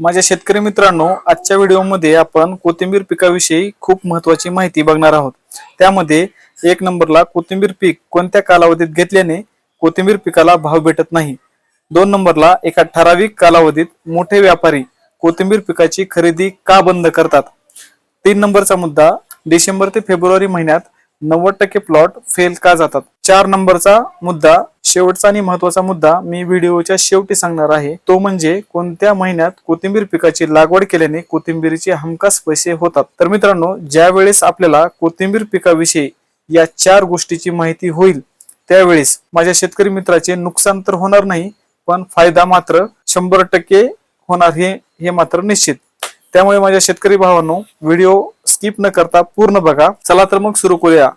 माझ्या शेतकरी मित्रांनो आजच्या व्हिडिओमध्ये आपण कोथिंबीर पिकाविषयी खूप महत्वाची माहिती बघणार आहोत. त्यामध्ये एक नंबरला कोथिंबीर पीक कोणत्या कालावधीत घेतल्याने कोथिंबीर पिकाला भाव भेटत नाही? दोन नंबरला एका ठराविक कालावधीत मोठे व्यापारी कोथिंबीर पिकाची खरेदी का बंद करतात? तीन नंबरचा मुद्दा डिसेंबर ते फेब्रुवारी महिन्यात नव्वद टक्के प्लॉट फेल का जातात? चार नंबरचा मुद्दा शेवटचा आणि महत्त्वाचा मुद्दा मी व्हिडिओच्या शेवटी सांगणार आहे. तो म्हणजे कोणत्या महिन्यात कोथिंबीर पिकाची लागवड केल्याने कोथिंबीरीचे हमखास पैसे होतात? तर मित्रांनो ज्या वेळेस आपल्याला कोथिंबीर पिकाविषयी या चार गोष्टीची माहिती होईल त्यावेळेस माझ्या शेतकरी मित्राचे नुकसान तर होणार नाही पण फायदा मात्र शंभर टक्के होणार हे हे मात्र निश्चित. त्यामुळे माझ्या शेतकरी भावांनो व्हिडिओ स्किप न करता पूर्ण बघा. चला तर मग सुरू करूया.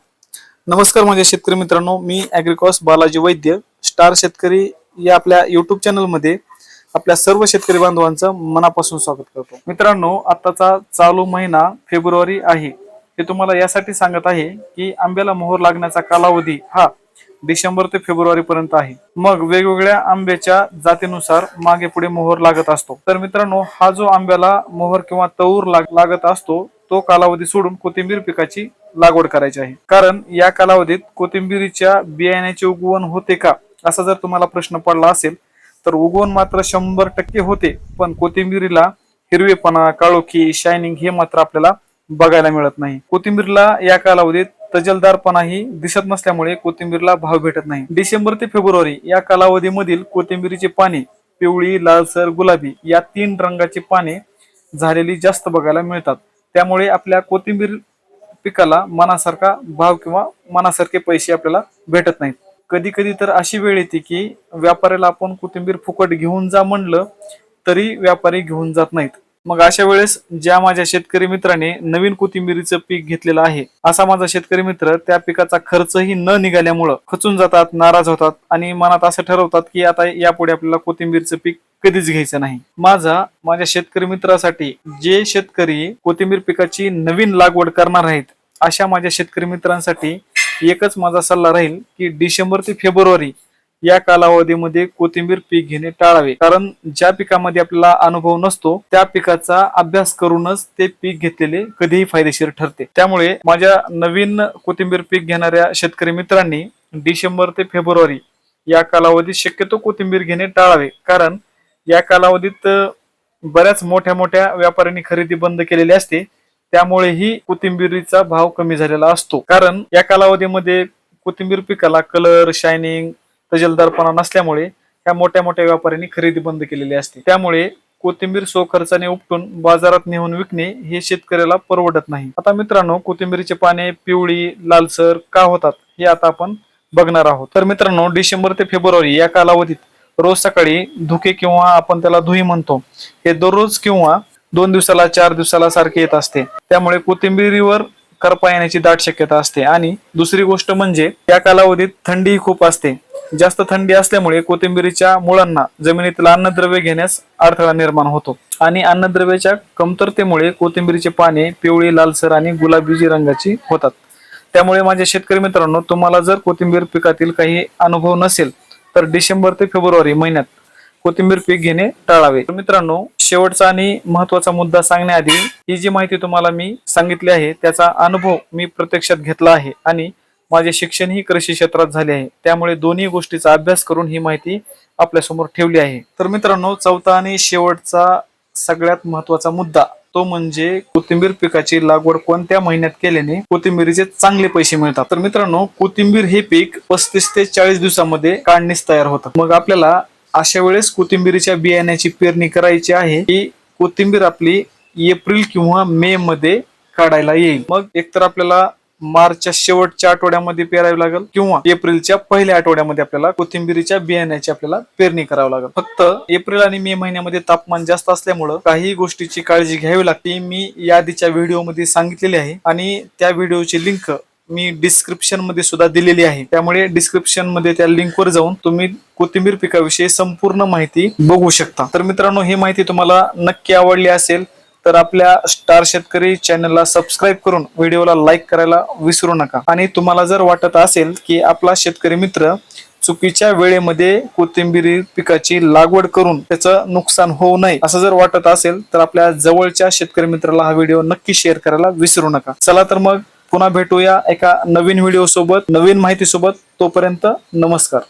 नमस्कार माझ्या शेतकरी मित्रांनो मी अॅग्रिकॉस बालाजी वैद्य स्टार शेतकरी या आपल्या युट्यूब चॅनलमध्ये आपल्या सर्व शेतकरी बांधवांचं मनापासून स्वागत करतो. मित्रांनो आताचा चालू महिना फेब्रुवारी आहे. हे तुम्हाला यासाठी सांगत आहे की आंब्याला मोहर लागण्याचा कालावधी हा डिसेंबर ते फेब्रुवारी पर्यंत आहे. मग वेगवेगळ्या आंब्याच्या जातीनुसार मागे पुढे मोहर लागत असतो. तर मित्रांनो हा जो आंब्याला मोहर किंवा तऊर लागत असतो तो कालावधी सोडून कोथिंबीर पिकाची लागवड करायची आहे. कारण या कालावधीत कोथिंबीरीच्या बियाण्याचे उगवण होते का असा जर तुम्हाला प्रश्न पडला असेल तर उगवण मात्र शंभर टक्के होते पण कोथिंबीरीला हिरवेपणा काळोखी शायनिंग हे मात्र आपल्याला बघायला मिळत नाही. कोथिंबीरला या कालावधीत तजलदारपणाही दिसत नसल्यामुळे कोथिंबीरला भाव भेटत नाही. डिसेंबर ते फेब्रुवारी या कालावधीमधील कोथिंबीरीची पाने पिवळी लालसर गुलाबी या तीन रंगाची पाने झालेली जास्त बघायला मिळतात. त्यामुळे आपल्या कोथिंबीर पिकाला मनासारखा भाव किंवा मनासारखे पैसे आपल्याला भेटत नाहीत. कधी कधी तर अशी वेळ येते की व्यापाऱ्याला आपण कोथिंबीर फुकट घेऊन जा म्हणलं तरी व्यापारी घेऊन जात नाहीत. मग अशा वेळेस ज्या माझ्या शेतकरी मित्राने नवीन कोथिंबीरीचं पीक घेतलेलं आहे असा माझा शेतकरी मित्र त्या पिकाचा खर्चही न निघाल्यामुळं खचून जातात नाराज होतात आणि मनात असं ठरवतात की आता यापुढे आपल्याला कोथिंबीरचं पीक कधीच घ्यायचं नाही. माझा माझ्या शेतकरी मित्रासाठी जे शेतकरी कोथिंबीर पिकाची नवीन लागवड करणार आहेत अशा माझ्या शेतकरी मित्रांसाठी एकच माझा सल्ला राहील की डिसेंबर ते फेब्रुवारी या कालावधीमध्ये कोथिंबीर पीक घेणे टाळावे. कारण ज्या पिकामध्ये आपल्याला अनुभव नसतो त्या पिकाचा अभ्यास करूनच ते पीक घेतलेले कधीही फायदेशीर ठरते. त्यामुळे माझ्या नवीन कोथिंबीर पीक घेणाऱ्या शेतकरी मित्रांनी डिसेंबर ते फेब्रुवारी या कालावधीत शक्यतो कोथिंबीर घेणे टाळावे. कारण या कालावधीत बऱ्याच मोठ्या मोठ्या व्यापाऱ्यांनी खरेदी बंद केलेली असते. त्यामुळेही कोथिंबीरीचा भाव कमी झालेला असतो. कारण या कालावधीमध्ये कोथिंबीर पिकाला कलर शायनिंग तजलदारपणा नसल्यामुळे ह्या मोठ्या मोठ्या व्यापाऱ्यांनी खरेदी बंद केलेली असते. त्यामुळे कोथिंबीर सो खर्चाने उपटून बाजारात नेऊन विकणे हे शेतकऱ्याला परवडत नाही. आता मित्रांनो कोथिंबीरचे पाने पिवळी लालसर का होतात हे आता आपण बघणार आहोत. तर मित्रांनो डिसेंबर ते फेब्रुवारी या कालावधीत रोज सकाळी धुके किंवा आपण त्याला धुई म्हणतो हे दररोज किंवा दोन दिवसाला चार दिवसाला सारखे येत असते. त्यामुळे कोथिंबीरीवर करपा येण्याची दाट शक्यता असते. आणि दुसरी गोष्ट म्हणजे या कालावधीत थंडी खूप असते. जास्त थंडी असल्यामुळे कोथिंबीरीच्या मुळांना जमिनीतील अन्नद्रव्य घेण्यास अडथळा निर्माण होतो. आणि अन्नद्रव्याच्या कमतरतेमुळे कोथिंबीरीचे पाने पिवळी लालसर आणि गुलाबीजी रंगाची होतात. त्यामुळे माझ्या शेतकरी मित्रांनो तुम्हाला जर कोथिंबीर पिकातील काही अनुभव नसेल तर डिसेंबर ते फेब्रुवारी महिन्यात कोथिंबीर पीक घेणे टाळावे. मित्रांनो शेवटचा आणि महत्त्वाचा मुद्दा सांगण्याआधी ही जी माहिती तुम्हाला मी सांगितली आहे त्याचा अनुभव मी प्रत्यक्षात घेतला आहे आणि माझे शिक्षणही कृषी क्षेत्रात झाले आहे. त्यामुळे दोन्ही गोष्टीचा अभ्यास करून ही माहिती आपल्यासमोर ठेवली आहे. तर मित्रांनो चौथा आणि शेवटचा सगळ्यात महत्त्वाचा मुद्दा तो म्हणजे कोथिंबीर पिकाची लागवड कोणत्या महिन्यात केल्याने कोथिंबीरीचे चांगले पैसे मिळतात? तर मित्रांनो कोथिंबीर हे पीक पस्तीस ते चाळीस दिवसामध्ये काढणीस तयार होतात मग आपल्याला अशा वेळेस कोथिंबीरीच्या बियाण्याची पेरणी करायची आहे की कोथिंबीर आपली एप्रिल किंवा मे मध्ये काढायला येईल? मग एकतर आपल्याला मार्चच्या शेवटच्या आठवड्यामध्ये पेरावी लागेल किंवा एप्रिलच्या पहिल्या आठवड्यामध्ये आपल्याला कोथिंबीरीच्या बियाण्याची आपल्याला पेरणी करावी लागेल. फक्त एप्रिल आणि मे महिन्यामध्ये तापमान जास्त असल्यामुळं काही गोष्टीची काळजी घ्यावी लागते. मी यादीच्या व्हिडिओमध्ये सांगितलेली आहे आणि त्या व्हिडिओची लिंक मी डिस्क्रिप्शनमध्ये सुद्धा दिलेली आहे. त्यामुळे डिस्क्रिप्शनमध्ये त्या लिंकवर जाऊन तुम्ही कोथिंबीर पिकाविषयी संपूर्ण माहिती बघू शकता. तर मित्रांनो ही माहिती तुम्हाला नक्की आवडली असेल तर आपल्या स्टार शेतकरी चॅनलला सबस्क्राईब करून व्हिडिओला लाईक करायला विसरू नका. आणि तुम्हाला जर वाटत असेल की आपला शेतकरी मित्र चुकीच्या वेळेमध्ये कोथिंबीर पिकाची लागवड करून त्याचं नुकसान होऊ नये असं जर वाटत असेल तर आपल्या जवळच्या शेतकरी मित्राला हा व्हिडिओ नक्की शेअर करायला विसरू नका. चला तर मग पुन्हा भेटूया एका नवीन व्हिडिओ सोबत नवीन माहिती सोबत तोपर्यंत नमस्कार.